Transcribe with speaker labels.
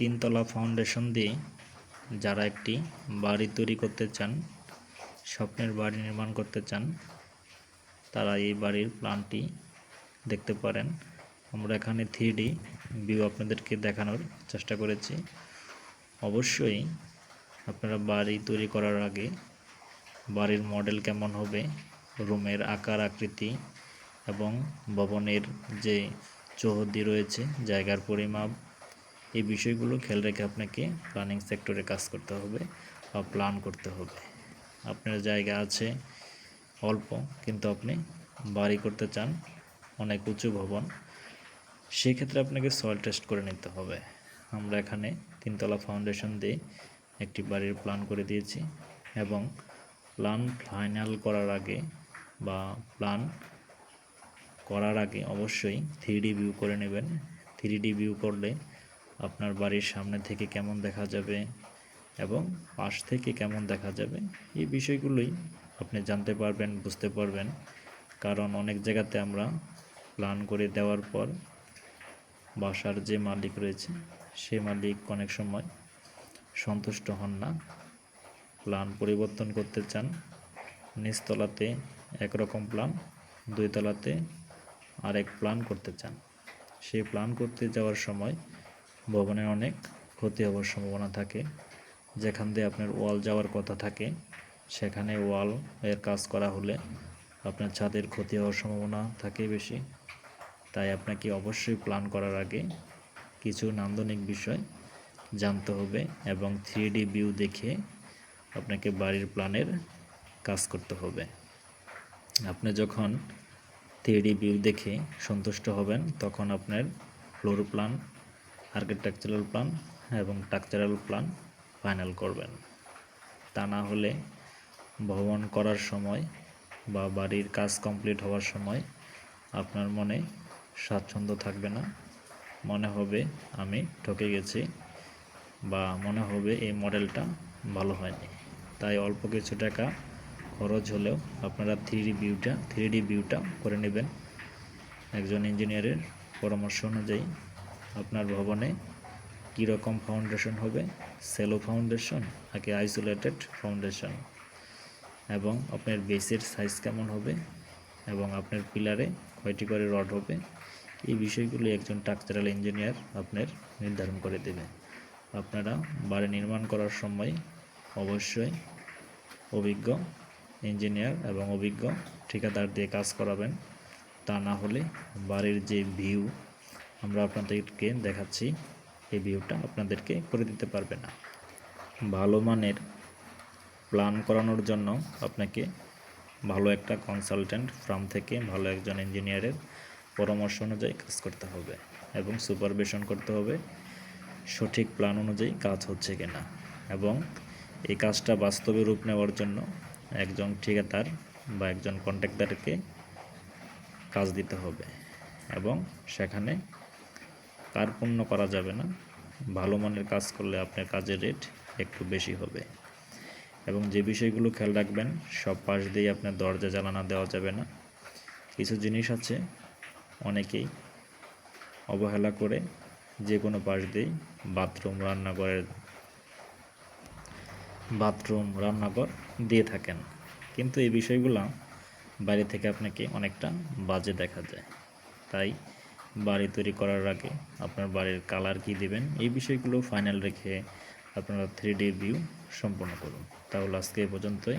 Speaker 1: তিনতলা ফাউন্ডেশন দিয়ে যারা একটি বাড়ি তৈরি করতে চান, স্বপ্নের বাড়ি নির্মাণ করতে চান, তারা এই বাড়ির প্ল্যানটি দেখতে পারেন। আমরা এখানে থ্রি ভিউ আপনাদেরকে দেখানোর চেষ্টা করেছি। অবশ্যই আপনারা বাড়ি তৈরি করার আগে বাড়ির মডেল কেমন হবে, রুমের আকার, আকৃতি এবং ভবনের যে চৌহদ্দি রয়েছে, জায়গার পরিমাপ এই বিষয়গুলো খেয়াল রেখে আপনাকে প্ল্যানিং সেক্টরে কাজ করতে হবে বা প্ল্যান করতে হবে। আপনার জায়গা আছে অল্প, কিন্তু আপনি বাড়ি করতে চান, অনেক উঁচু ভবন, সেক্ষেত্রে আপনাকে সয়েল টেস্ট করে নিতে হবে। আমরা এখানে তিনতলা ফাউন্ডেশন দিয়ে একটি বাড়ির প্ল্যান করে দিয়েছি এবং প্ল্যান ফাইনাল করার আগে বা প্ল্যান করার আগে অবশ্যই থ্রি ভিউ করে নেবেন। থ্রি ভিউ করলে আপনার বাড়ির সামনে থেকে কেমন দেখা যাবে এবং পাশ থেকে কেমন দেখা যাবে, এই বিষয়গুলোই আপনি জানতে পারবেন, বুঝতে পারবেন। কারণ অনেক জায়গাতে আমরা প্ল্যান করে দেওয়ার পর বাসার যে মালিক রয়েছে, সে মালিক অনেক সময় সন্তুষ্ট হন না। প্ল্যান পরিবর্তন করতে চান, নিচতলাতে একরকম প্ল্যান দুই তলাতে আরেক প্ল্যান করতে চান। সেই প্ল্যান করতে যাওয়ার সময় ভবনের অনেক ক্ষতি হওয়ার সম্ভাবনা থাকে। যেখান দিয়ে আপনার ওয়াল যাওয়ার কথা থাকে, সেখানে ওয়াল এর কাজ করা হলে আপনার ছাদের ক্ষতি হওয়ার সম্ভাবনা থাকে বেশি। তাই আপনাকে অবশ্যই প্ল্যান করার আগে কিছু নান্দনিক বিষয় জানতে হবে এবং থ্রি ভিউ দেখে আপনাকে বাড়ির প্ল্যানের কাজ করতে হবে। আপনি যখন থ্রি ভিউ দেখে সন্তুষ্ট হবেন, তখন আপনার ফ্লোর প্ল্যান আর্কিটেকচারাল প্ল্যান এবং স্ট্রাকচারাল প্ল্যান ফাইনাল করবেন। তা না হলে ভবন করার সময় বা বাড়ির কাজ কমপ্লিট হওয়ার সময় আপনার মনে স্বাচ্ছন্দ্য থাকবে না। মনে হবে আমি ঠকে গেছি বা মনে হবে এই মডেলটা ভালো হয়নি। তাই অল্প কিছু টাকা খরচ হলেও আপনারা থ্রি ভিউটা থ্রি ভিউটা করে নেবেন। একজন ইঞ্জিনিয়ারের পরামর্শ অনুযায়ী আপনার ভবনে কীরকম ফাউন্ডেশন হবে? সেলো ফাউন্ডেশন নাকি আইসোলেটেড ফাউন্ডেশন এবং আপনার বেসের সাইজ কেমন হবে? এবং আপনার পিলারে কয়টি করে রড হবে? এই বিষয়গুলি একজন স্ট্রাকচারাল ইঞ্জিনিয়ার আপনার নির্ধারণ করে দেবে। আপনারা বাড়ি নির্মাণ করার সময় অবশ্যই অভিজ্ঞ ইঞ্জিনিয়ার এবং অভিজ্ঞ ঠিকাদার দিয়ে কাজ করাবেন। তা না হলে বাড়ির যে ভিউ আমরা আপনাদেরকে দেখাচ্ছি এই ভিউটা। আপনাদেরকে করে দিতে পারবে না। ভালো মানের প্ল্যান করানোর জন্য আপনাকে ভালো একটা কনসালটেন্ট ফার্ম থেকে ভালো একজন ইঞ্জিনিয়ারের পরামর্শ অনুযায়ী কাজ করতে হবে এবং সুপারভিশন করতে হবে সঠিক প্ল্যান অনুযায়ী কাজ হচ্ছে কি না এবং এই কাজটা বাস্তবে রূপ নেওয়ার জন্য একজন ঠিকাদার বা একজন কন্ট্রাক্টরকে কাজ দিতে হবে এবং সেখানে কার্পণ্য করা যাবে না। ভালো মানের কাজ করলে আপনার কাজের রেট একটু বেশি হবে। এবং যে বিষয়গুলো খেয়াল রাখবেন, সব পাশ দিয়ে আপনার দরজা জ্বালানা দেওয়া যাবে না। কিছু জিনিস আছে, অনেকেই অবহেলা করে যে কোনো পাশ দিয়েই বাথরুম, রান্নাঘরের, বাথরুম, রান্নাঘর দিয়ে থাকেন। কিন্তু এই বিষয়গুলো বাইরে থেকে আপনাকে অনেকটা বাজে দেখা যায়। তাই বাড়ি তৈরি করার আগে আপনার বাড়ির কালার কি দেবেন, এই বিষয়গুলো ফাইনাল রেখে আপনারা থ্রি ডি ভিউ সম্পন্ন করুন। তাহলে আজকে এই পর্যন্তই।